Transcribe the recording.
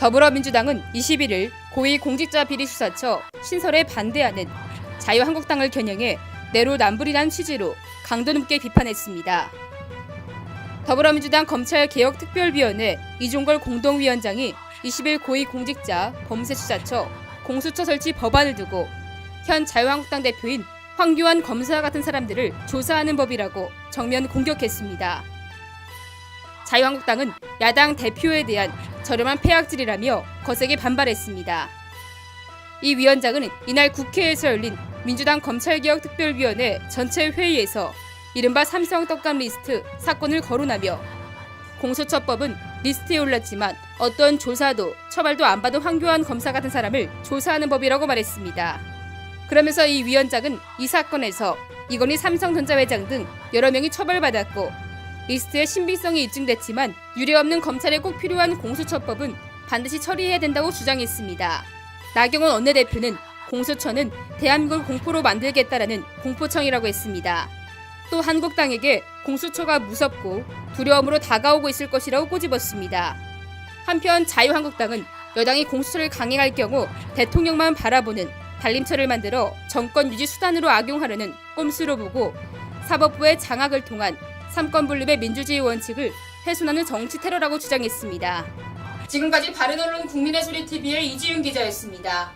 더불어민주당은 21일 고위공직자 비리 수사처 신설에 반대하는 자유한국당을 겨냥해 내로남불이란 취지로 강도 높게 비판했습니다. 더불어민주당 검찰개혁특별위원회 이종걸 공동위원장이 20일 고위공직자 범죄수사처 공수처 설치 법안을 두고 현 자유한국당 대표인 황교안 검사 같은 사람들을 조사하는 법이라고 정면 공격했습니다. 자유한국당은 야당 대표에 대한 저렴한 폐악질이라며 거세게 반발했습니다. 이 위원장은 이날 국회에서 열린 민주당 검찰개혁특별위원회 전체 회의에서 이른바 삼성 떡감 리스트 사건을 거론하며 공소처법은 리스트에 올랐지만 어떤 조사도 처벌도 안 받은 황교안 검사 같은 사람을 조사하는 법이라고 말했습니다. 그러면서 이 위원장은 이 사건에서 이건희 삼성전자 회장 등 여러 명이 처벌받았고 리스트의 신빙성이 입증됐지만 유례 없는 검찰에 꼭 필요한 공수처법은 반드시 처리해야 된다고 주장했습니다. 나경원 원내대표는 공수처는 대한민국을 공포로 만들겠다라는 공포청이라고 했습니다. 또 한국당에게 공수처가 무섭고 두려움으로 다가오고 있을 것이라고 꼬집었습니다. 한편 자유한국당은 여당이 공수처를 강행할 경우 대통령만 바라보는 달림처를 만들어 정권 유지 수단으로 악용하려는 꼼수로 보고 사법부의 장악을 통한 삼권 분립의 민주주의 원칙을 훼손하는 정치 테러라고 주장했습니다. 지금까지 바른언론 국민의 소리 TV의 이지윤 기자였습니다.